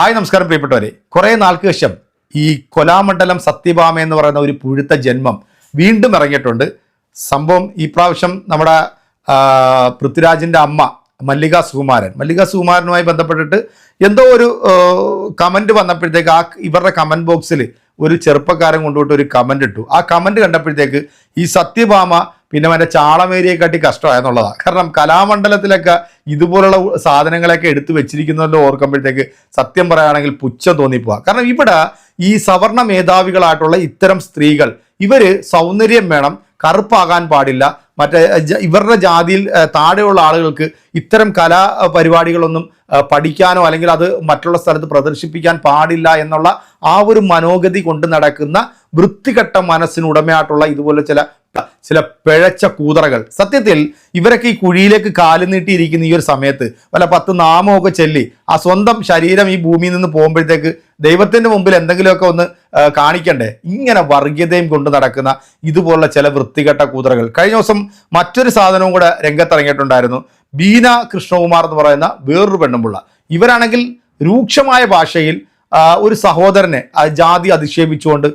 Hi നമസ്കാരം പ്രിയപ്പെട്ടവരെ. കുറേ നാൾക്ക് ശേഷം ഈ കൊലാമണ്ഡലം സത്യഭാമ എന്ന് പറയുന്ന ഒരു പുഴുത്ത ജന്മം വീണ്ടും ഇറങ്ങിയിട്ടുണ്ട്. സംഭവം ഈ പ്രാവശ്യം നമ്മുടെ പൃഥ്വിരാജിന്റെ അമ്മ മല്ലിക സുകുമാരൻ. മല്ലിക സുകുമാരനുമായി ബന്ധപ്പെട്ടിട്ട് എന്തോ ഒരു കമന്റ് വന്നപ്പോഴത്തേക്ക് ആ ഇവരുടെ കമന്റ് ബോക്സിൽ ഒരു ചെറുപ്പക്കാരൻ കൊണ്ടുപോയിട്ട് ഒരു കമന്റ് ഇട്ടു. ആ കമന്റ് കണ്ടപ്പോഴത്തേക്ക് ഈ സത്യഭാമ പിന്നെ മറ്റേ ചാളമേരിയെക്കാട്ടി കഷ്ടമായെന്നുള്ളതാണ് കാരണം കലാമണ്ഡലത്തിലൊക്കെ ഇതുപോലുള്ള സാധനങ്ങളൊക്കെ എടുത്തു വെച്ചിരിക്കുന്നല്ലോ ഓർക്കുമ്പോഴത്തേക്ക് സത്യം പറയുകയാണെങ്കിൽ പുച്ഛം തോന്നിപ്പോവാ. കാരണം ഇവിടെ ഈ സവർണ മേധാവികളായിട്ടുള്ള ഇത്തരം സ്ത്രീകൾ ഇവർ സൗന്ദര്യം വേണം കറുപ്പാകാൻ പാടില്ല മറ്റേ ഇവരുടെ ജാതിയിൽ താഴെയുള്ള ആളുകൾക്ക് ഇത്തരം കലാ പരിപാടികളൊന്നും പഠിക്കാനോ അല്ലെങ്കിൽ അത് മറ്റുള്ള സ്ഥലത്ത് പ്രദർശിപ്പിക്കാൻ പാടില്ല എന്നുള്ള ആ ഒരു മനോഗതി കൊണ്ട് നടക്കുന്ന വൃത്തികെട്ട മനസ്സിനുടമയായിട്ടുള്ള ഇതുപോലെ ചില ചില പിഴച്ച കൂതറകൾ. സത്യത്തിൽ ഇവരൊക്കെ ഈ കുഴിയിലേക്ക് കാൽ നീട്ടിയിരിക്കുന്ന ഈ ഒരു സമയത്ത് വല്ല പത്ത് നാമമൊക്കെ ചെല്ലി ആ സ്വന്തം ശരീരം ഈ ഭൂമിയിൽ നിന്ന് പോകുമ്പോഴത്തേക്ക് ദൈവത്തിന്റെ മുമ്പിൽ എന്തെങ്കിലുമൊക്കെ ഒന്ന് കാണിക്കണ്ടേ? ഇങ്ങനെ വർഗീയതയും കൊണ്ട് നടക്കുന്ന ഇതുപോലുള്ള ചില വൃത്തികെട്ട കൂതറകൾ. കഴിഞ്ഞ ദിവസം മറ്റൊരു സാധനവും കൂടെ രംഗത്തിറങ്ങിയിട്ടുണ്ടായിരുന്നു. ബീന കൃഷ്ണകുമാർ എന്ന് പറയുന്ന വേറൊരു പെണ്ണുമ്പുള്ള ഇവരാണെങ്കിൽ രൂക്ഷമായ ഭാഷയിൽ ഒരു സഹോദരനെ ജാതി അധിക്ഷേപിച്ചുകൊണ്ട്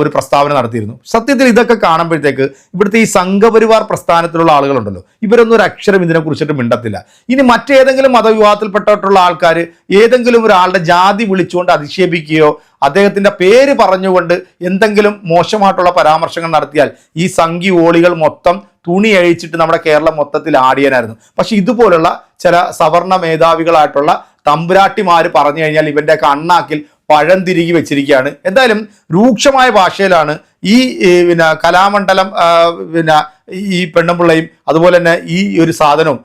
ഒരു പ്രസ്താവന നടത്തിയിരുന്നു. സത്യത്തിൽ ഇതൊക്കെ കാണുമ്പോഴത്തേക്ക് ഇവിടുത്തെ ഈ സംഘപരിവാർ പ്രസ്ഥാനത്തിലുള്ള ആളുകളുണ്ടല്ലോ. ഇവരൊന്നും ഒരു അക്ഷരം ഇതിനെക്കുറിച്ചിട്ട് മിണ്ടത്തില്ല. ഇനി മറ്റേതെങ്കിലും മതവിവാഹത്തിൽപ്പെട്ടിട്ടുള്ള ആൾക്കാർ ഏതെങ്കിലും ഒരാളുടെ ജാതി വിളിച്ചുകൊണ്ട് അധിക്ഷേപിക്കുകയോ അദ്ദേഹത്തിന്റെ പേര് പറഞ്ഞുകൊണ്ട് എന്തെങ്കിലും മോശമായിട്ടുള്ള പരാമർശങ്ങൾ നടത്തിയാൽ ഈ സംഘി ഓളികൾ മൊത്തം തുണി അഴിച്ചിട്ട് നമ്മുടെ കേരളം മൊത്തത്തിൽ ആടിയനായിരുന്നു. പക്ഷേ ഇതുപോലുള്ള ചില സവർണ മേധാവികളായിട്ടുള്ള തമ്പുരാട്ടിമാര് പറഞ്ഞു കഴിഞ്ഞാൽ ഇവന്റെ അണ്ണാക്കിൽ പഴം തിരികെ വെച്ചിരിക്കുകയാണ്. എന്തായാലും രൂക്ഷമായ ഭാഷയിലാണ് ഈ പിന്നെ കലാമണ്ഡലം പിന്നെ ഈ പെണ്ണുമ്പിള്ളയും അതുപോലെ തന്നെ ഈ ഒരു സാധനവും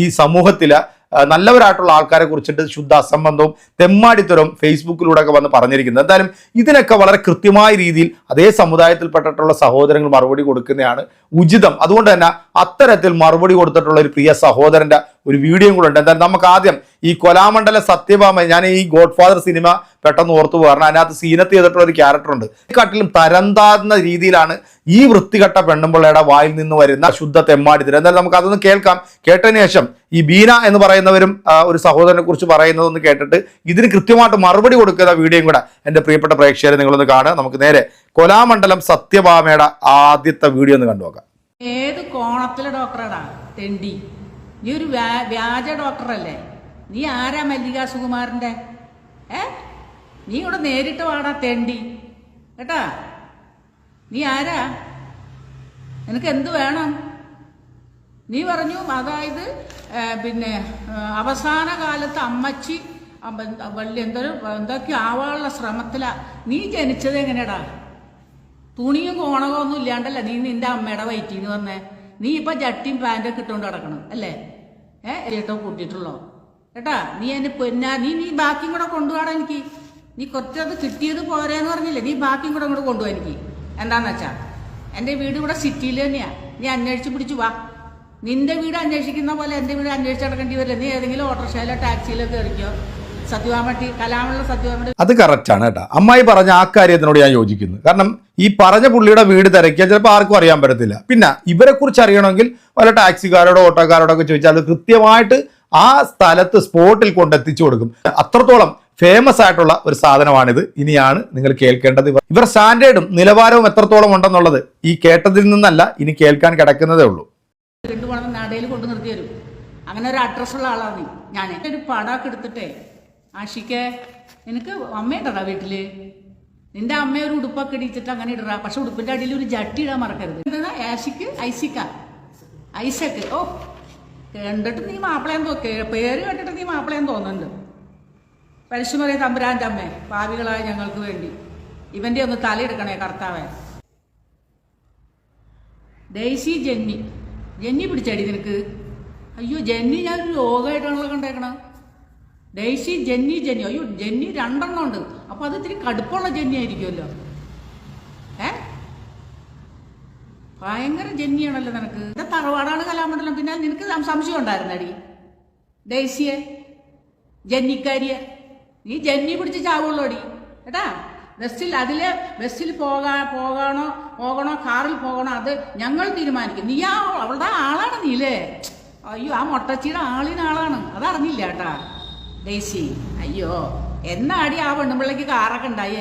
ഈ സമൂഹത്തിൽ നല്ലവരായിട്ടുള്ള ആൾക്കാരെ കുറിച്ചിട്ട് ശുദ്ധ അസംബന്ധവും തെമ്മാടിത്തരവും ഫേസ്ബുക്കിലൂടെ ഒക്കെ വന്ന് പറഞ്ഞിരിക്കുന്നത്. എന്തായാലും ഇതിനൊക്കെ വളരെ കൃത്യമായ രീതിയിൽ അതേ സമുദായത്തിൽപ്പെട്ടിട്ടുള്ള സഹോദരങ്ങൾ മറുപടി കൊടുക്കുന്നതാണ് ഉചിതം. അതുകൊണ്ട് തന്നെ അത്തരത്തിൽ മറുപടി കൊടുത്തിട്ടുള്ള ഒരു പ്രിയ സഹോദരന്റെ ഒരു വീഡിയോയും കൂടെ ഉണ്ട്. എന്തായാലും നമുക്ക് ആദ്യം ഈ കൊലാമണ്ഡല സത്യഭാമ ഞാൻ ഈ ഗോഡ് ഫാദർ സിനിമ പെട്ടെന്ന് ഓർത്തു പോകാം. കാരണം അതിനകത്ത് സീനത്ത് ചെയ്തിട്ടുള്ള ഒരു ക്യാരക്ടർ ഉണ്ട്. കാട്ടിലും തരംതാഴ്ന്ന രീതിയിലാണ് ഈ വൃത്തികെട്ട പെണ്ണുമ്പിള്ളയുടെ വായിൽ നിന്ന് വരുന്ന ശുദ്ധ തെമ്മാടിത്തരം. എന്തായാലും നമുക്ക് അതൊന്ന് കേൾക്കാം. കേട്ടതിന് ശേഷം ഈ ബീന എന്ന് പറയുന്നവരും ഒരു സഹോദരനെ കുറിച്ച് പറയുന്നതൊന്ന് കേട്ടിട്ട് ഇതിന് കൃത്യമായിട്ട് മറുപടി കൊടുക്കുന്ന വീഡിയോയും കൂടെ എന്റെ പ്രിയപ്പെട്ട പ്രേക്ഷകരെ നിങ്ങളൊന്ന് കാണുക. നമുക്ക് നേരെ കൊലാമണ്ഡലം സത്യഭാമയുടെ ആദ്യത്തെ വീഡിയോ ഒന്ന് കണ്ടുനോക്കാം ഏത് കോണത്തിലെ ഡോക്ടറാടാ? തെണ്ടി. നീ ഒരു വ്യാ- വ്യാജ ഡോക്ടറല്ലേ. നീ ആരാ മല്ലിക സുകുമാരന്റെ? ഏ? നീ ഇവിടെ നേരിട്ട് വാടാ തെണ്ടി. കേട്ടാ? നീ ആരാ? നിനക്ക് എന്ത് വേണം? നീ പറഞ്ഞു അതായത് പിന്നെ അവസാന കാലത്ത് അമ്മച്ചി അമ്മ- വള്ളി എന്തൊരു എന്തൊക്കെയോ ആവാനുള്ള ശ്രമത്തിലാ. നീ ജനിച്ചത് എങ്ങനെയാടാ തുണിയും കോണകവും ഒന്നും ഇല്ലാണ്ടല്ല നീ നിന്റെ അമ്മയുടെ വയറ്റിന്ന് വന്നേ. നീ ഇപ്പൊ ജട്ടിയും പാന്റൊക്കെ ഇട്ടുകൊണ്ട് കിടക്കണം അല്ലേ? ഏ ഏട്ടോ കൂട്ടിയിട്ടുള്ളോ? കേട്ടാ നീ എന്നെ പൊന്നാ നീ നീ ബാക്കിയും കൂടെ കൊണ്ടുപോകാടാ എനിക്ക്. നീ കുറച്ചത് കിട്ടിയത് പോരേന്ന് പറഞ്ഞില്ലേ? നീ ബാക്കിയും കൂടെ അങ്ങോട്ട് കൊണ്ടുപോകാൻ എനിക്ക്. എന്താന്ന് വെച്ചാ എന്റെ വീട് ഇവിടെ സിറ്റിയിൽ തന്നെയാ. നീ അന്വേഷിച്ച് പിടിച്ചു വാ. നിന്റെ വീട് അന്വേഷിക്കുന്ന പോലെ എന്റെ വീട് അന്വേഷിച്ച് നടക്കേണ്ടി വരില്ല. നീ ഏതെങ്കിലും ഓട്ടോറിക്ഷയിലോ ടാക്സിയിലോ കയറിക്കോ സത്യവാമട്ടി കലാമുള്ള സത്യവാമട്ടി. അത് കറക്റ്റാണ് കേട്ടോ. അമ്മായി പറഞ്ഞ ആ കാര്യത്തിനോട് ഞാൻ യോജിക്കുന്നു. കാരണം ഈ പറഞ്ഞ പുള്ളിയുടെ വീട് തിരക്കിയാൽ ചിലപ്പോൾ ആർക്കും അറിയാൻ പറ്റത്തില്ല. പിന്നെ ഇവരെ കുറിച്ച് അറിയണമെങ്കിൽ വല്ല ടാക്സിക്കാരോടോ ഓട്ടോക്കാരോടോ ഒക്കെ ചോദിച്ചാൽ കൃത്യമായിട്ട് ആ സ്ഥലത്ത് സ്പോട്ടിൽ കൊണ്ടെത്തിച്ചു കൊടുക്കും. അത്രത്തോളം ഫേമസ് ആയിട്ടുള്ള ഒരു സാധനമാണിത്. ഇനിയാണ് നിങ്ങൾ കേൾക്കേണ്ടത്. ഇവർ സ്റ്റാൻഡേർഡും നിലവാരവും എത്രത്തോളം ഉണ്ടെന്നുള്ളത് ഈ കേട്ടതിൽ നിന്നല്ല ഇനി കേൾക്കാൻ കിടക്കുന്നതേ ഉള്ളൂ. വീണ്ടും പോകണം നടയിൽ കൊണ്ടു നിർത്തി തരും. അങ്ങനെ ഒരു അഡ്രസ്സുള്ള ആളാണ് ഞാൻ ഒരു പടാക്ക് എടുത്തിട്ടേ ആഷിക്ക് നിനക്ക് അമ്മയുണ്ടടാ വീട്ടിൽ? നിന്റെ അമ്മ ഒരു ഉടുപ്പൊക്കെ ഇടിച്ചിട്ട് അങ്ങനെ ഇടറാ. പക്ഷെ ഉടുപ്പിന്റെ അടിയിൽ ഒരു ജട്ടി ഇടാൻ മറക്കരുത്. എന്താ? ആഷിക്ക് ഐസിക്ക. ഐസക്ക്. ഓ കണ്ടിട്ട് നീ മാപ്പിളയെന്ന് പേര് കേട്ടിട്ട് നീ മാപ്പിളയാൻ തോന്നുന്നുണ്ട്. പരിശുമറിയ തമ്പുരാന്റെ അമ്മേ പാവികളായ ഞങ്ങൾക്ക് വേണ്ടി. ഇവന്റെ ഒന്ന് തലയെടുക്കണേ കർത്താവേ. ഡെയ്സി ജെന്നി ജെന്നി പിടിച്ചടി നിനക്ക്? അയ്യോ ജെന്നി ഞാൻ ഒരു രോഗമായിട്ടാണല്ലോ കണ്ടേക്കണം. ഡേശി ജെന്നി ജെന്നി. അയ്യോ ജെന്നി രണ്ടെണ്ണം ഉണ്ട്. അപ്പൊ അത് ഇത്തിരി കടുപ്പമുള്ള ജെന്നി ആയിരിക്കുമല്ലോ. ഏ? ഭയങ്കര ജെന്നിയാണല്ലോ നിനക്ക്. ഇത് തറവാടാണ് കലാമണ്ഡലം. പിന്നെ നിനക്ക് സംശയം ഉണ്ടായിരുന്നടി. ഡേസിയെ ജെന്നിക്കാരിയെ. നീ ജെന്നി പിടിച്ച് ചാവുള്ളോടി. കേട്ടാ ബസ്സിൽ അതിൽ ബസ്സിൽ പോകാ പോകണോ പോകണോ കാറിൽ പോകണോ അത് ഞങ്ങൾ തീരുമാനിക്കും. നീ ആ അവളുടെ ആളാണ് നീലേ. അയ്യോ ആ മൊട്ടച്ചിയുടെ ആളിന് ആളാണ്. അതറിഞ്ഞില്ല കേട്ടാ. ഡേസി അയ്യോ എന്നാടി ആ പെണ്ണുമ്പിള്ളക്ക് കാറൊക്കെ ഉണ്ടായി?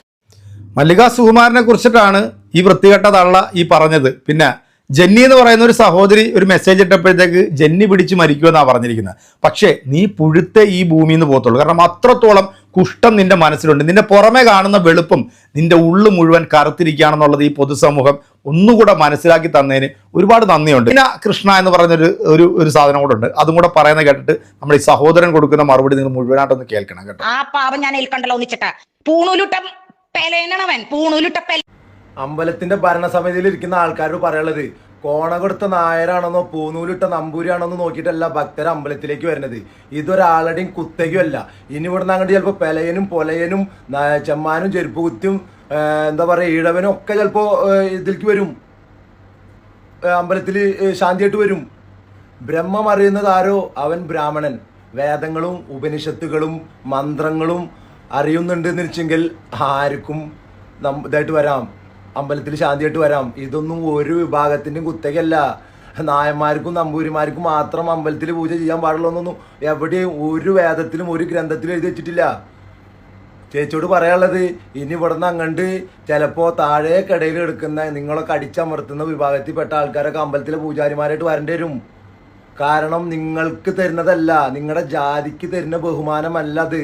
മല്ലിക സുകുമാരനെ കുറിച്ചിട്ടാണ് ഈ വൃത്തികെട്ട തള്ള ഈ പറഞ്ഞത്. പിന്നെ ജെന്നി എന്ന് പറയുന്ന ഒരു സഹോദരി ഒരു മെസ്സേജ് ഇട്ടപ്പോഴത്തേക്ക് ജെന്നി പിടിച്ച് മരിക്കുമെന്നാണ് പറഞ്ഞിരിക്കുന്നത്. പക്ഷേ നീ പുഴുത്തെ ഈ ഭൂമിയിൽ നിന്ന് പോകത്തുള്ളൂ. കാരണം അത്രത്തോളം കുഷ്ഠം നിന്റെ മനസ്സിലുണ്ട്. നിന്റെ പുറമെ കാണുന്ന വെളുപ്പും നിന്റെ ഉള്ളു മുഴുവൻ കറുത്തിരിക്കുകയാണെന്നുള്ളത് ഈ പൊതുസമൂഹം ഒന്നുകൂടെ മനസ്സിലാക്കി തന്നതിന് ഒരുപാട് നന്ദിയുണ്ട്. പിന്നെ കൃഷ്ണ എന്ന് പറയുന്ന ഒരു ഒരു ഒരു സാധനം കൂടെ ഉണ്ട്. അതും കൂടെ പറയുന്നത് കേട്ടിട്ട് നമ്മൾ ഈ സഹോദരൻ കൊടുക്കുന്ന മറുപടി നിങ്ങൾ മുഴുവനായിട്ടൊന്ന് കേൾക്കണം കേട്ടോ. ആ ഞാൻ ഏൽക്കണ്ടല്ലോ ഒന്നിച്ചിട്ട്. പൂണൂലുട്ട പെലേനവൻ പൂണൂലുട്ട പെല അമ്പലത്തിന്റെ ഭരണസമിതിയിൽ ഇരിക്കുന്ന ആൾക്കാരോട് പറയാനുള്ളത് കോണ കൊടുത്ത നായരാണെന്നോ പൂനൂലിട്ട നമ്പൂരിയാണെന്നോ നോക്കിയിട്ടല്ല ഭക്തർ അമ്പലത്തിലേക്ക് വരുന്നത്. ഇതൊരാളുടെയും കുത്തകയല്ല ഇനി ഇവിടുന്ന് അങ്ങോട്ട് ചിലപ്പോൾ പെലയനും പൊലയനും ചെമ്മാനും ചെരുപ്പ് കുത്തിയും എന്താ പറയുക ഈഴവനും ഒക്കെ ചിലപ്പോൾ ഇതിലേക്ക് വരും. അമ്പലത്തിൽ ശാന്തിയായിട്ട് വരും. ബ്രഹ്മം അറിയുന്നത് ആരോ? അവൻ ബ്രാഹ്മണൻ. വേദങ്ങളും ഉപനിഷത്തുകളും മന്ത്രങ്ങളും അറിയുന്നുണ്ട് എന്ന് വെച്ചെങ്കിൽ ആർക്കും നം- ഇതായിട്ട് വരാം. അമ്പലത്തിൽ ശാന്തിയായിട്ട് വരാം. ഇതൊന്നും ഒരു വിഭാഗത്തിന്റെ കുത്തകയല്ല. നായന്മാർക്കും നമ്പൂരിമാർക്കും മാത്രം അമ്പലത്തിൽ പൂജ ചെയ്യാൻ പാടുള്ളൂ എവിടെയും ഒരു വേദത്തിലും ഒരു ഗ്രന്ഥത്തിലും എഴുതി വെച്ചിട്ടില്ല. ചേച്ചിയോട് പറയാനുള്ളത് ഇനി ഇവിടുന്ന് അങ്ങണ്ട് ചിലപ്പോൾ താഴെ കടയിൽ എടുക്കുന്ന നിങ്ങളൊക്കെ അടിച്ചമർത്തുന്ന വിഭാഗത്തിൽപ്പെട്ട ആൾക്കാരൊക്കെ അമ്പലത്തിലെ പൂജാരിമാരായിട്ട് വരേണ്ടി വരും. കാരണം നിങ്ങൾക്ക് തരുന്നതല്ല നിങ്ങളുടെ ജാതിക്ക് തരുന്ന ബഹുമാനമല്ല അത്.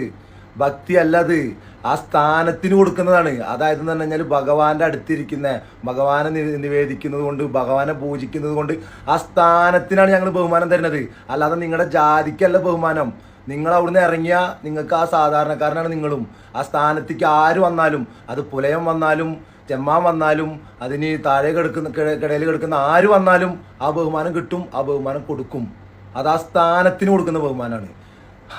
ഭക്തിയല്ല അല്ലത് ആ സ്ഥാനത്തിന് കൊടുക്കുന്നതാണ്. അതായത് എന്ന് പറഞ്ഞു കഴിഞ്ഞാൽ ഭഗവാന്റെ അടുത്തിരിക്കുന്ന ഭഗവാനെ നിവേദിക്കുന്നത് കൊണ്ട് ഭഗവാനെ പൂജിക്കുന്നത് കൊണ്ട് ആ സ്ഥാനത്തിനാണ് ഞങ്ങൾ ബഹുമാനം തരുന്നത്. അല്ലാതെ നിങ്ങളുടെ ജാതിക്കല്ല ബഹുമാനം. നിങ്ങൾ അവിടുന്ന് ഇറങ്ങിയാൽ നിങ്ങൾക്ക് ആ സാധാരണക്കാരനാണ് നിങ്ങളും. ആ സ്ഥാനത്തേക്ക് ആര് വന്നാലും അത് പുലയം വന്നാലും ചെമ്മാൻ വന്നാലും അതിന് താഴെ കിടക്കുന്ന കിട- കിടയിൽ കിടക്കുന്ന ആര് വന്നാലും ആ ബഹുമാനം കിട്ടും ആ ബഹുമാനം കൊടുക്കും. അത് ആ സ്ഥാനത്തിന് കൊടുക്കുന്ന ബഹുമാനമാണ്.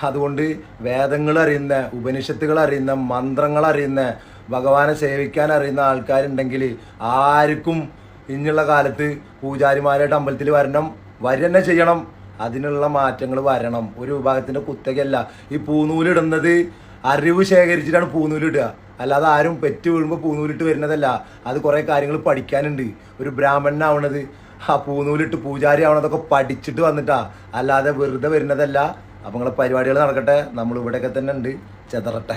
അതുകൊണ്ട് വേദങ്ങൾ അറിയുന്ന ഉപനിഷത്തുകൾ അറിയുന്ന മന്ത്രങ്ങൾ അറിയുന്ന ഭഗവാനെ സേവിക്കാൻ അറിയുന്ന ആൾക്കാരുണ്ടെങ്കിൽ ആർക്കും ഇനിയുള്ള കാലത്ത് പൂജാരിമാരായിട്ട് അമ്പലത്തിൽ വരണം വരന്നെ ചെയ്യണം. അതിനുള്ള മാറ്റങ്ങൾ വരണം. ഒരു വിഭാഗത്തിന്റെ കുത്തകയല്ല. ഈ പൂനൂലിടുന്നത് അറിവ് ശേഖരിച്ചിട്ടാണ് പൂനൂലിടുക. അല്ലാതെ ആരും പെറ്റ് വീഴുമ്പോൾ പൂനൂലിട്ട് വരുന്നതല്ല. അത് കുറേ കാര്യങ്ങൾ പഠിക്കാനുണ്ട്. ഒരു ബ്രാഹ്മണനാവണത് ആ പൂനൂലിട്ട് പൂജാരി ആവണതൊക്കെ പഠിച്ചിട്ട് വന്നിട്ടാ. അല്ലാതെ വെറുതെ വരുന്നതല്ല. അപ്പം നിങ്ങളെ പരിപാടികൾ നടക്കട്ടെ. നമ്മൾ ഇവിടെയൊക്കെ തന്നെ ഉണ്ട്. ചെതറട്ടെ.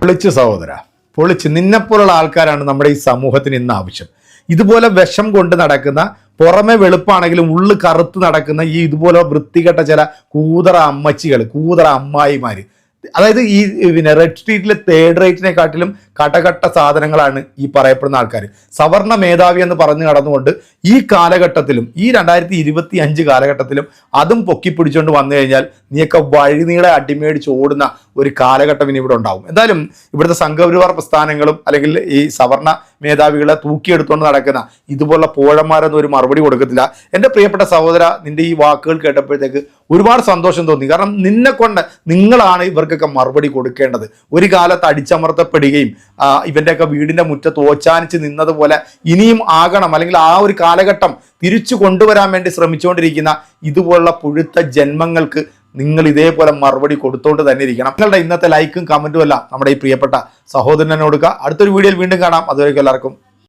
പൊളിച്ച് സഹോദര പൊളിച്ച്. നിന്നെപ്പോലുള്ള ആൾക്കാരാണ് നമ്മുടെ ഈ സമൂഹത്തിന് ഇന്ന് ആവശ്യം. ഇതുപോലെ വിഷം കൊണ്ട് നടക്കുന്ന പുറമെ വെളുപ്പാണെങ്കിലും ഉള്ളു കറുത്ത് നടക്കുന്ന ഈ ഇതുപോലെ വൃത്തികെട്ട ചില കൂതറ അമ്മച്ചികൾ കൂതറ അമ്മായിമാര്. അതായത് ഈ പിന്നെ റെഡ് സ്ട്രീറ്റിലെ തേർഡ് റേറ്റിനെക്കാട്ടിലും കടകട്ട സാധനങ്ങളാണ് ഈ പറയപ്പെടുന്ന ആൾക്കാർ സവർണ മേധാവി എന്ന് പറഞ്ഞു കടന്നുകൊണ്ട് ഈ കാലഘട്ടത്തിലും ഈ രണ്ടായിരത്തി ഇരുപത്തി അഞ്ച് കാലഘട്ടത്തിലും അതും പൊക്കിപ്പിടിച്ചുകൊണ്ട് വന്നു കഴിഞ്ഞാൽ നീയൊക്കെ വഴിനീളെ അടിമേടിച്ച് ഓടുന്ന ഒരു കാലഘട്ടം ഇനി ഇവിടെ ഉണ്ടാവും. എന്തായാലും ഇവിടുത്തെ സംഘപരിവാർ പ്രസ്ഥാനങ്ങളും അല്ലെങ്കിൽ ഈ സവർണ മേധാവികളെ തൂക്കിയെടുത്തുകൊണ്ട് നടക്കുന്ന ഇതുപോലുള്ള പോഴന്മാരൊന്നും ഒരു മറുപടി കൊടുക്കത്തില്ല. എന്റെ പ്രിയപ്പെട്ട സഹോദര നിന്റെ ഈ വാക്കുകൾ കേട്ടപ്പോഴത്തേക്ക് ഒരുപാട് സന്തോഷം തോന്നി. കാരണം നിന്നെ കൊണ്ട് നിങ്ങളാണ് ഇവർക്കൊക്കെ മറുപടി കൊടുക്കേണ്ടത്. ഒരു കാലത്ത് അടിച്ചമർത്തപ്പെടുകയും ഇവന്റെയൊക്കെ വീടിന്റെ മുറ്റത്ത് ഓച്ചാനിച്ച് നിന്നതുപോലെ ഇനിയും ആകണം. അല്ലെങ്കിൽ ആ ഒരു കാലഘട്ടം തിരിച്ചു കൊണ്ടുവരാൻ വേണ്ടി ശ്രമിച്ചുകൊണ്ടിരിക്കുന്ന ഇതുപോലുള്ള പുഴുത്ത ജന്മങ്ങൾക്ക് നിങ്ങൾ ഇതേപോലെ മറുപടി കൊടുത്തോണ്ട് തന്നെ ഇരിക്കണം. നിങ്ങളുടെ ഇന്നത്തെ ലൈക്കും കമന്റും എല്ലാം നമ്മുടെ ഈ പ്രിയപ്പെട്ട സഹോദരനോടുക്കുക അടുത്തൊരു വീഡിയോയിൽ വീണ്ടും കാണാം. അതുവരെയ്ക്കും എല്ലാവർക്കും